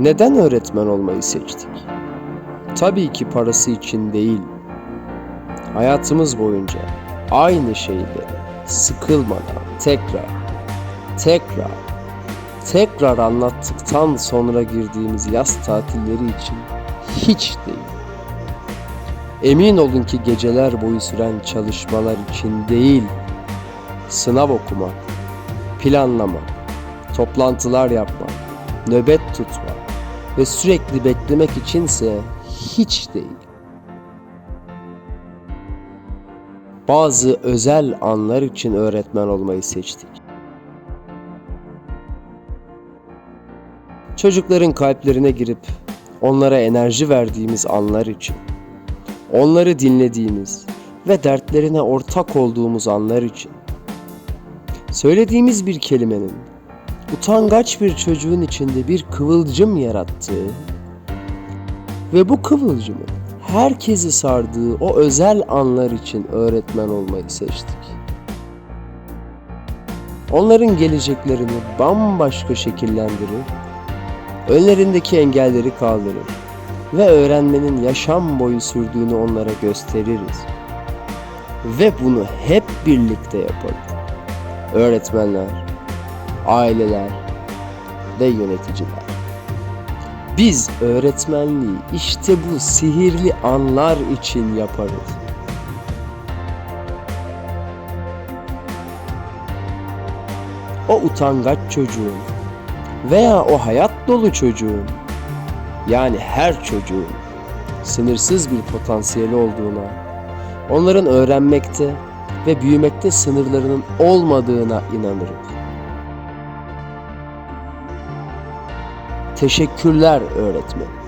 Neden öğretmen olmayı seçtik? Tabii ki parası için değil. Hayatımız boyunca aynı şeyleri sıkılmadan tekrar, tekrar, tekrar anlattıktan sonra girdiğimiz yaz tatilleri için hiç değil. Emin olun ki geceler boyu süren çalışmalar için değil, sınav okumak, planlamak, toplantılar yapmak, nöbet tutmak ve sürekli beklemek içinse hiç değil. Bazı özel anlar için öğretmen olmayı seçtik. Çocukların kalplerine girip onlara enerji verdiğimiz anlar için, onları dinlediğimiz ve dertlerine ortak olduğumuz anlar için, söylediğimiz bir kelimenin utangaç bir çocuğun içinde bir kıvılcım yarattığı ve bu kıvılcımın herkesi sardığı o özel anlar için öğretmen olmayı seçtik. Onların geleceklerini bambaşka şekillendirir, önlerindeki engelleri kaldırır ve öğrenmenin yaşam boyu sürdüğünü onlara gösteririz. Ve bunu hep birlikte yaparız. Öğretmenler, aileler ve yöneticiler. Biz öğretmenliği işte bu sihirli anlar için yaparız. O utangaç çocuğun veya o hayat dolu çocuğun yani her çocuğun sınırsız bir potansiyeli olduğuna, onların öğrenmekte ve büyümekte sınırlarının olmadığına inanırım. Teşekkürler öğretmenim.